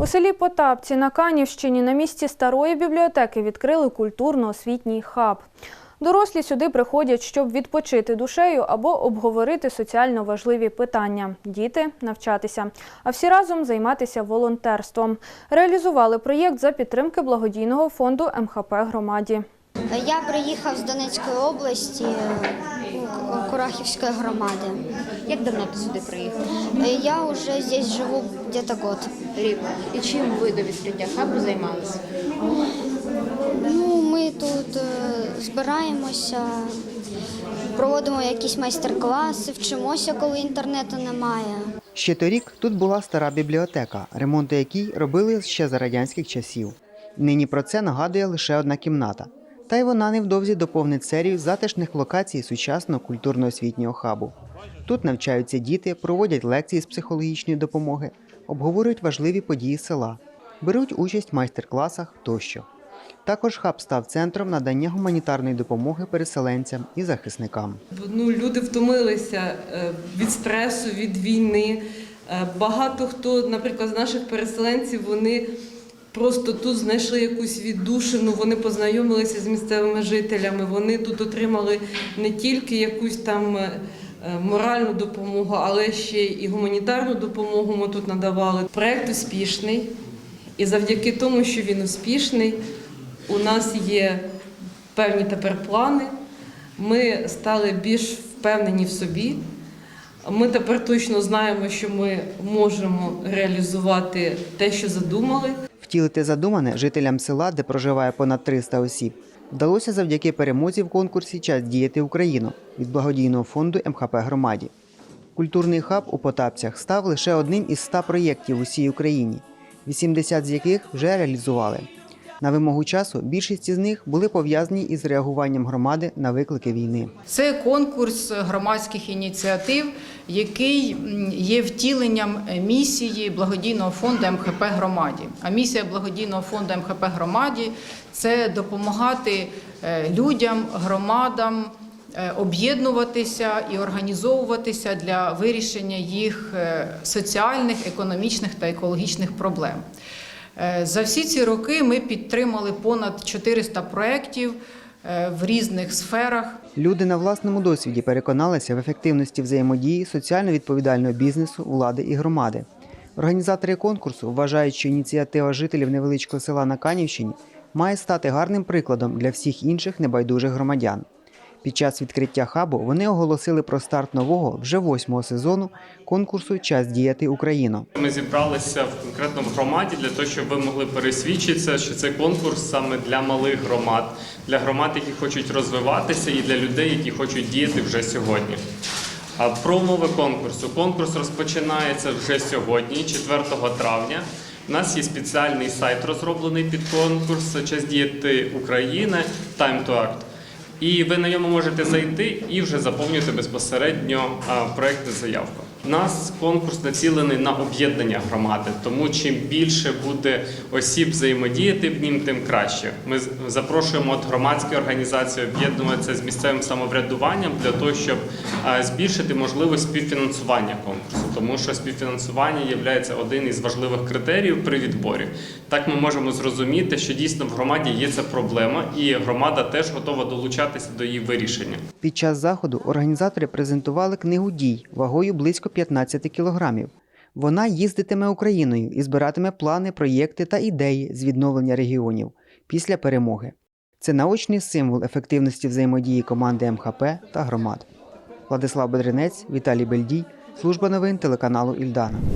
У селі Потапці на Канівщині на місці старої бібліотеки відкрили культурно-освітній хаб. Дорослі сюди приходять, щоб відпочити душею або обговорити соціально важливі питання. Діти навчатися, а всі разом займатися волонтерством. Реалізували проєкт за підтримки благодійного фонду МХП громаді. Я приїхав з Донецької області Курахівської громади. Як давно ти сюди приїхав? Я вже здесь живу где-то год. Рік. І чим ви до відкриття хабу займалися? Ну, ми тут е, збираємося, проводимо якісь майстер-класи, вчимося, коли інтернету немає. Ще торік тут була стара бібліотека, ремонти якій робили ще за радянських часів. Нині про це нагадує лише одна кімната. Та й вона невдовзі доповнить серію затишних локацій сучасного культурно-освітнього хабу. Тут навчаються діти, проводять лекції з психологічної допомоги, обговорюють важливі події села, беруть участь в майстер-класах тощо. Також хаб став центром надання гуманітарної допомоги переселенцям і захисникам. Ну, люди втомилися е, від стресу, від війни. Е, Багато хто, наприклад, з наших переселенців, вони просто тут знайшли якусь віддушину, вони познайомилися з місцевими жителями, вони тут отримали не тільки якусь там е, моральну допомогу, але ще і гуманітарну допомогу ми тут надавали. Проект успішний, і завдяки тому, що він успішний, у нас є певні тепер плани. Ми стали більш впевнені в собі. Ми тепер точно знаємо, що ми можемо реалізувати те, що задумали. Втілити задумане жителям села, де проживає понад 300 осіб, вдалося завдяки перемозі в конкурсі Час діяти Україну від благодійного фонду МХП громаді. Культурний хаб у Потапцях став лише одним із 100 проєктів усій Україні, 80 з яких вже реалізували. На вимогу часу більшість із них були пов'язані із реагуванням громади на виклики війни. Це конкурс громадських ініціатив, який є втіленням місії благодійного фонду МХП громаді. А місія благодійного фонду МХП громаді це допомагати е, людям, громадам е, об'єднуватися і організовуватися для вирішення їх е, соціальних, економічних та екологічних проблем. Е, За всі ці роки ми підтримали понад 400 проєктів е, в різних сферах. Люди на власному досвіді переконалися в ефективності взаємодії соціально відповідального бізнесу, влади і громади. Організатори конкурсу вважають, що ініціатива жителів невеличкого села на Канівщині має стати гарним прикладом для всіх інших небайдужих громадян. Під час відкриття хабу вони оголосили про старт нового вже восьмого сезону конкурсу Час діяти Україну. Ми зібралися в конкретно в громаді для того, щоб ви могли пересвідчитися, що це конкурс саме для малих громад, для громад, які хочуть розвиватися, і для людей, які хочуть діяти вже сьогодні. А про умови конкурсу. Конкурс розпочинається вже сьогодні, 4 травня. У нас є спеціальний сайт розроблений під конкурс Час діяти України Time to Act. І ви на ньому можете зайти і вже заповнювати безпосередньо а, проектну заявку. Нас конкурс націлений на об'єднання громади, тому чим більше буде осіб взаємодіяти в нім, тим краще. Ми запрошуємо от громадські організації об'єднуватися з місцевим самоврядуванням для того, щоб збільшити можливість співфінансування конкурсу, тому що співфінансування є один із важливих критеріїв при відборі. Так ми можемо зрозуміти, що дійсно в громаді є ця проблема, і громада теж готова долучатися до її вирішення. Під час заходу організатори презентували книгу дій вагою близько 15 кілограмів. Вона їздитиме Україною і збиратиме плани, проєкти та ідеї з відновлення регіонів після перемоги. Це наочний символ ефективності взаємодії команди МХП та громад. Владислав Бедренець, Віталій Бельдій, служба новин телеканалу Ільдана.